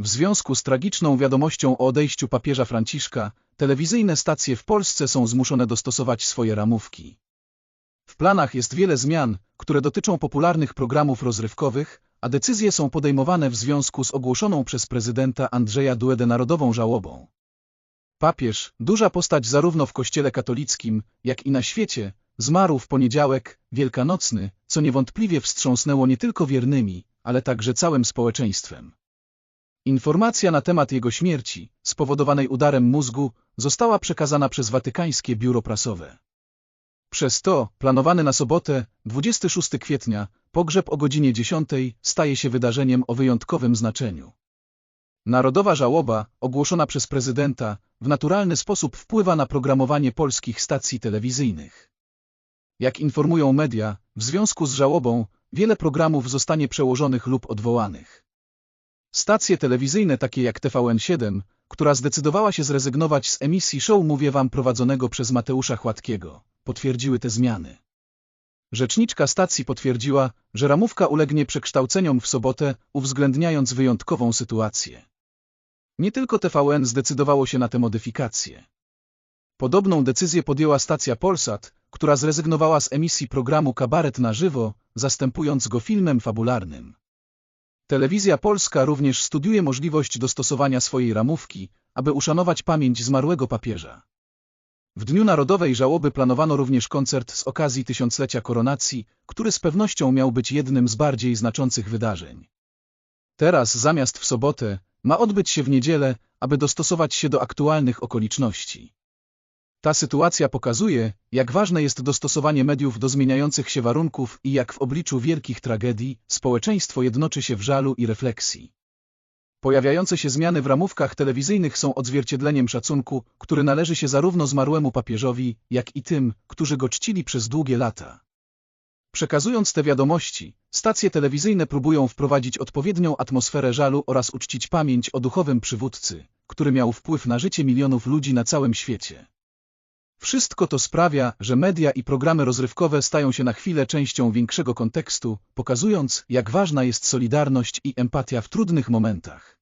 W związku z tragiczną wiadomością o odejściu papieża Franciszka, telewizyjne stacje w Polsce są zmuszone dostosować swoje ramówki. W planach jest wiele zmian, które dotyczą popularnych programów rozrywkowych, a decyzje są podejmowane w związku z ogłoszoną przez prezydenta Andrzeja Duedę narodową żałobą. Papież, duża postać zarówno w kościele katolickim, jak i na świecie, zmarł w poniedziałek, wielkanocny, co niewątpliwie wstrząsnęło nie tylko wiernymi, ale także całym społeczeństwem. Informacja na temat jego śmierci, spowodowanej udarem mózgu, została przekazana przez Watykańskie Biuro Prasowe. Przez to, planowany na sobotę, 26 kwietnia, pogrzeb o godzinie 10 staje się wydarzeniem o wyjątkowym znaczeniu. Narodowa żałoba, ogłoszona przez prezydenta, w naturalny sposób wpływa na programowanie polskich stacji telewizyjnych. Jak informują media, w związku z żałobą, wiele programów zostanie przełożonych lub odwołanych. Stacje telewizyjne takie jak TVN7, która zdecydowała się zrezygnować z emisji show Mówię Wam prowadzonego przez Mateusza Chładkiego, potwierdziły te zmiany. Rzeczniczka stacji potwierdziła, że ramówka ulegnie przekształceniom w sobotę, uwzględniając wyjątkową sytuację. Nie tylko TVN zdecydowało się na tę modyfikację. Podobną decyzję podjęła stacja Polsat, która zrezygnowała z emisji programu Kabaret na żywo, zastępując go filmem fabularnym. Telewizja Polska również studiuje możliwość dostosowania swojej ramówki, aby uszanować pamięć zmarłego papieża. W Dniu Narodowej Żałoby planowano również koncert z okazji tysiąclecia koronacji, który z pewnością miał być jednym z bardziej znaczących wydarzeń. Teraz zamiast w sobotę, ma odbyć się w niedzielę, aby dostosować się do aktualnych okoliczności. Ta sytuacja pokazuje, jak ważne jest dostosowanie mediów do zmieniających się warunków i jak w obliczu wielkich tragedii społeczeństwo jednoczy się w żalu i refleksji. Pojawiające się zmiany w ramówkach telewizyjnych są odzwierciedleniem szacunku, który należy się zarówno zmarłemu papieżowi, jak i tym, którzy go czcili przez długie lata. Przekazując te wiadomości, stacje telewizyjne próbują wprowadzić odpowiednią atmosferę żalu oraz uczcić pamięć o duchowym przywódcy, który miał wpływ na życie milionów ludzi na całym świecie. Wszystko to sprawia, że media i programy rozrywkowe stają się na chwilę częścią większego kontekstu, pokazując, jak ważna jest solidarność i empatia w trudnych momentach.